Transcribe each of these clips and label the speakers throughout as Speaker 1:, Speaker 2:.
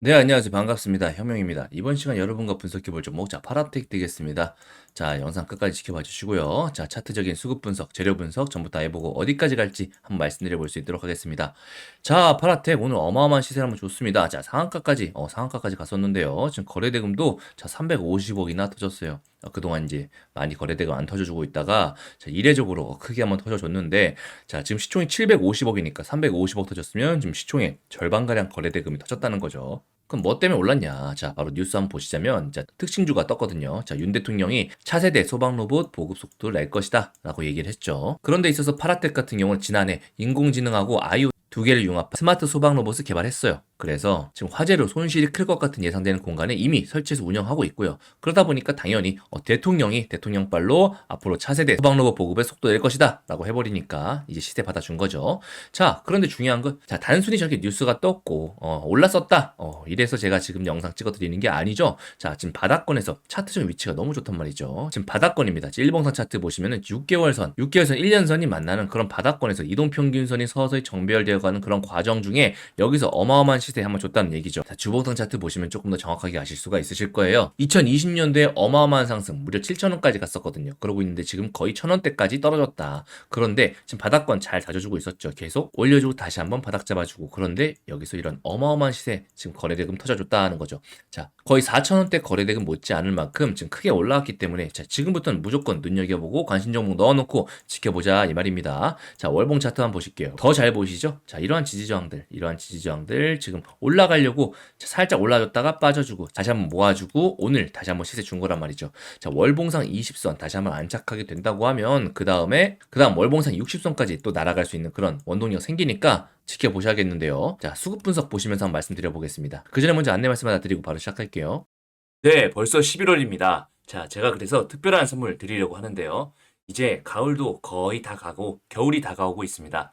Speaker 1: 네, 안녕하세요. 반갑습니다. 혁명입니다. 이번 시간 여러분과 분석해 볼 종목, 자, 파라텍 되겠습니다. 자, 영상 끝까지 지켜봐 주시고요. 자, 차트적인 수급 분석, 재료 분석 전부 다 해보고 어디까지 갈지 한번 말씀드려 볼 수 있도록 하겠습니다. 자, 파라텍 오늘 어마어마한 시세 한번 좋습니다. 자, 상한가까지, 어, 상한가까지 갔었는데요. 지금 거래대금도 자, 350억이나 터졌어요. 어, 그동안 이제 많이 거래대금 안 터져주고 있다가 자, 이례적으로 크게 한번 터져줬는데 자, 지금 시총이 750억이니까 350억 터졌으면 지금 시총의 절반가량 거래대금이 터졌다는 거죠. 그럼 뭐 때문에 올랐냐? 자, 바로 뉴스 한번 보시자면, 자, 특징주가 떴거든요. 자, 윤 대통령이 차세대 소방 로봇 보급 속도를 낼 것이다. 라고 얘기를 했죠. 그런데 있어서 파라텍 같은 경우는 지난해 인공지능하고 아이오 두 개를 융합한 스마트 소방 로봇을 개발했어요. 그래서 지금 화재로 손실이 클 것 같은 예상되는 공간에 이미 설치해서 운영하고 있고요. 그러다 보니까 당연히 어, 대통령이 대통령발로 앞으로 차세대 소방 로봇 보급에 속도 낼 것이다 라고 해버리니까 이제 시대 받아준 거죠. 자 그런데 중요한 건 자 단순히 저렇게 뉴스가 떴고 어, 올랐었다 어, 이래서 제가 지금 영상 찍어 드리는 게 아니죠. 자 지금 바닥권에서 차트적 위치가 너무 좋단 말이죠. 지금 바닥권입니다. 일봉상 차트 보시면은 6개월선, 6개월선, 1년선이 만나는 그런 바닥권에서 이동평균선이 서서히 정배열 되어 가는 그런 과정 중에 여기서 어마어마한 시세 한번 줬다는 얘기죠. 자, 주봉상 차트 보시면 조금 더 정확하게 아실 수가 있으실 거예요. 2020년도에 어마어마한 상승, 무려 7천원까지 갔었거든요. 그러고 있는데 지금 거의 1,000원대까지 떨어졌다. 그런데 지금 바닥권 잘 다져주고 있었죠. 계속 올려주고 다시 한번 바닥 잡아주고 그런데 여기서 이런 어마어마한 시세 지금 거래대금 터져줬다는 거죠. 자, 거의 4천원대 거래대금 못지 않을 만큼 지금 크게 올라왔기 때문에 자, 지금부터는 무조건 눈여겨보고 관심 종목 넣어놓고 지켜보자 이 말입니다. 자, 월봉 차트 한번 보실게요. 더 잘 보시죠? 자, 이러한 지지저항들, 이러한 지지저항들 지금 올라가려고 살짝 올라줬다가 빠져주고 다시 한번 모아주고 오늘 다시 한번 시세 준 거란 말이죠. 자 월봉상 20선 다시 한번 안착하게 된다고 하면 그 다음에 그 다음 월봉상 60선까지 또 날아갈 수 있는 그런 원동력 생기니까 지켜보셔야겠는데요. 자 수급 분석 보시면서 한번 말씀드려 보겠습니다. 그 전에 먼저 안내 말씀 하나 드리고 바로 시작할게요.
Speaker 2: 네, 벌써 11월입니다. 자, 제가 그래서 특별한 선물 드리려고 하는데요. 이제 가을도 거의 다 가고 겨울이 다가오고 있습니다.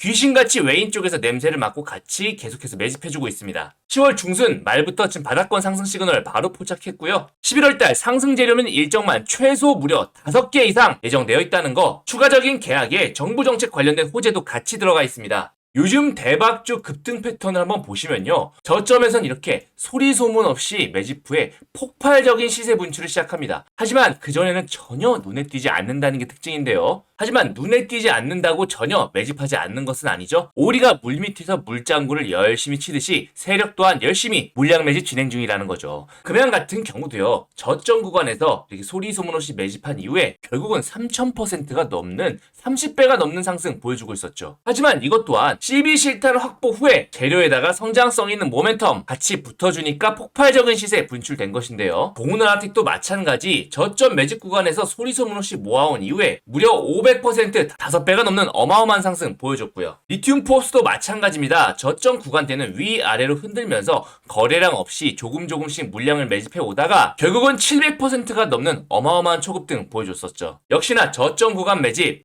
Speaker 2: 귀신같이 외인 쪽에서 냄새를 맡고 같이 계속해서 매집해주고 있습니다. 10월 중순 말부터 지금 바닥권 상승 시그널 바로 포착했고요. 11월달 상승 재료는 일정만 최소 무려 5개 이상 예정되어 있다는 거 추가적인 계약에 정부 정책 관련된 호재도 같이 들어가 있습니다. 요즘 대박주 급등 패턴을 한번 보시면요. 저점에선 이렇게 소리 소문 없이 매집 후에 폭발적인 시세 분출을 시작합니다. 하지만 그전에는 전혀 눈에 띄지 않는다는 게 특징인데요. 하지만 눈에 띄지 않는다고 전혀 매집하지 않는 것은 아니죠. 오리가 물밑에서 물장구를 열심히 치듯이 세력 또한 열심히 물량 매집 진행 중이라는 거죠. 금양 같은 경우도요. 저점 구간에서 이렇게 소리 소문 없이 매집한 이후에 결국은 3000%가 넘는 30배가 넘는 상승 보여주고 있었죠. 하지만 이것 또한 CB 실탄 확보 후에 재료에다가 성장성 있는 모멘텀 같이 붙어 주니까 폭발적인 시세 분출된 것인데요. 동은아틱도 마찬가지 저점 매집 구간에서 소리 소문 없이 모아온 이후에 무려 500 500% 5배가 넘는 어마어마한 상승 보여줬고요. 리튬 포스도 마찬가지입니다. 저점 구간대는 위아래로 흔들면서 거래량 없이 조금 조금씩 물량을 매집해 오다가 결국은 700%가 넘는 어마어마한 초급 등 보여줬었죠. 역시나 저점 구간 매집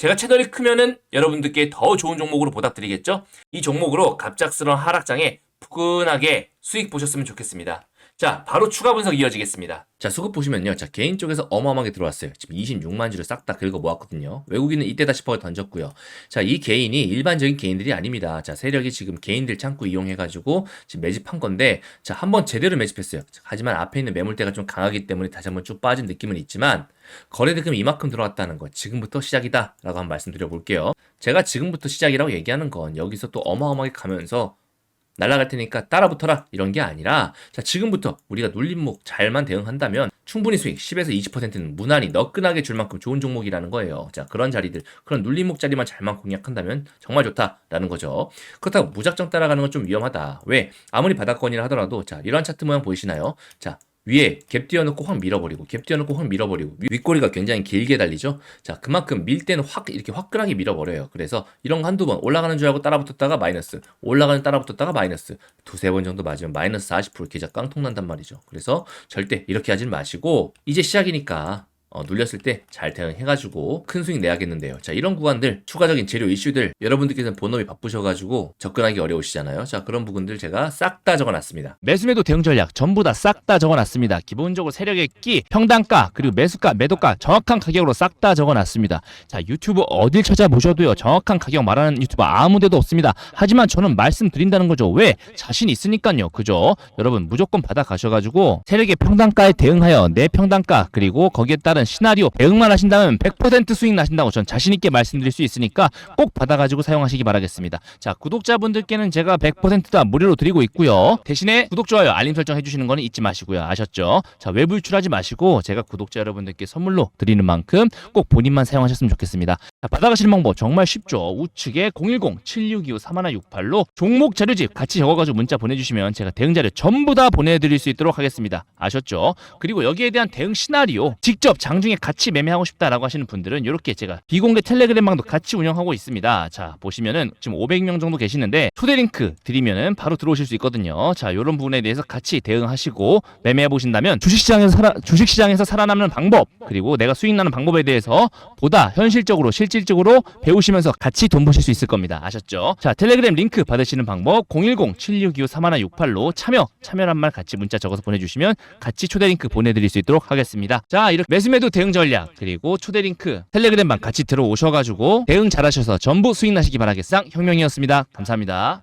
Speaker 2: 제가 채널이 크면은 여러분들께 더 좋은 종목으로 보답드리겠죠? 이 종목으로 갑작스러운 하락장에 푸근하게 수익 보셨으면 좋겠습니다. 자, 바로 추가 분석 이어지겠습니다.
Speaker 1: 자, 수급 보시면요. 자, 개인 쪽에서 어마어마하게 들어왔어요. 지금 26만 주를 싹 다 긁어 모았거든요. 외국인은 이때다 싶어 던졌고요. 자, 이 개인이 일반적인 개인들이 아닙니다. 자, 세력이 지금 개인들 창구 이용해가지고 지금 매집한 건데, 자, 한번 제대로 매집했어요. 자, 하지만 앞에 있는 매물대가 좀 강하기 때문에 다시 한번 쭉 빠진 느낌은 있지만, 거래대금 이만큼 들어왔다는 거 지금부터 시작이다 라고 한번 말씀드려 볼게요. 제가 지금부터 시작이라고 얘기하는 건 여기서 또 어마어마하게 가면서 날아갈 테니까 따라 붙어라 이런 게 아니라 자 지금부터 우리가 눌림목 잘만 대응한다면 충분히 수익 10에서 20%는 무난히 너끈하게 줄 만큼 좋은 종목이라는 거예요. 자 그런 자리들 그런 눌림목 자리만 잘만 공략한다면 정말 좋다라는 거죠. 그렇다고 무작정 따라가는 건 좀 위험하다. 왜 아무리 바닥권이라 하더라도 자 이러한 차트 모양 보이시나요? 자 위에 갭 띄워놓고 확 밀어버리고 갭 띄워놓고 확 밀어버리고 위- 윗꼬리가 굉장히 길게 달리죠? 자 그만큼 밀 때는 확 이렇게 화끈하게 밀어버려요. 그래서 이런 거 한두 번 올라가는 줄 알고 따라붙었다가 마이너스 올라가는 따라붙었다가 마이너스 두세 번 정도 맞으면 마이너스 40% 계좌 깡통 난단 말이죠. 그래서 절대 이렇게 하지 마시고 이제 시작이니까 어, 눌렸을 때 잘 대응해가지고 큰 수익 내야겠는데요. 자, 이런 구간들, 추가적인 재료 이슈들, 여러분들께서는 본업이 바쁘셔가지고 접근하기 어려우시잖아요. 자, 그런 부분들 제가 싹 다 적어놨습니다.
Speaker 3: 매수매도 대응 전략 전부 다 싹 다 적어놨습니다. 기본적으로 세력의 끼, 평단가, 그리고 매수가, 매도가 정확한 가격으로 싹 다 적어놨습니다. 자 유튜브 어딜 찾아보셔도요 정확한 가격 말하는 유튜버 아무데도 없습니다. 하지만 저는 말씀드린다는 거죠. 왜? 자신 있으니까요. 그죠? 여러분 무조건 받아가셔가지고 세력의 평단가에 대응하여 내 평단가 그리고 거기에 따른 시나리오 대응만 하신다면 100% 수익 나신다고 전 자신 있게 말씀드릴 수 있으니까 꼭 받아가지고 사용하시기 바라겠습니다. 자 구독자분들께는 제가 100%다 무료로 드리고 있고요. 대신에 구독 좋아요 알림 설정 해주시는 거는 잊지 마시고요. 아셨죠? 자 외부 유출하지 마시고 제가 구독자 여러분들께 선물로 드리는 만큼 꼭 본인만 사용하셨으면 좋겠습니다. 자, 받아가시는 방법 정말 쉽죠. 우측에 010-7625-3168로 종목 자료집 같이 적어가지고 문자 보내주시면 제가 대응 자료 전부 다 보내드릴 수 있도록 하겠습니다. 아셨죠? 그리고 여기에 대한 대응 시나리오 직접 장중에 같이 매매하고 싶다라고 하시는 분들은 이렇게 제가 비공개 텔레그램 방도 같이 운영하고 있습니다. 자 보시면은 지금 500명 정도 계시는데 초대 링크 드리면은 바로 들어오실 수 있거든요. 자 이런 부분에 대해서 같이 대응하시고 매매해 보신다면 주식시장에서 살아 주식시장에서 살아남는 방법 그리고 내가 수익 나는 방법에 대해서 보다 현실적으로 실질적으로 배우시면서 같이 돈 버실 수 있을 겁니다. 아셨죠? 자 텔레그램 링크 받으시는 방법 010-7625-3168로 참여 참여란 말 같이 문자 적어서 보내주시면 같이 초대 링크 보내드릴 수 있도록 하겠습니다. 자 이렇게 매수매 도 대응 전략 그리고 초대 링크 텔레그램방 같이 들어오셔가지고 대응 잘하셔서 전부 수익 나시기 바라겠상 혁명이었습니다. 감사합니다.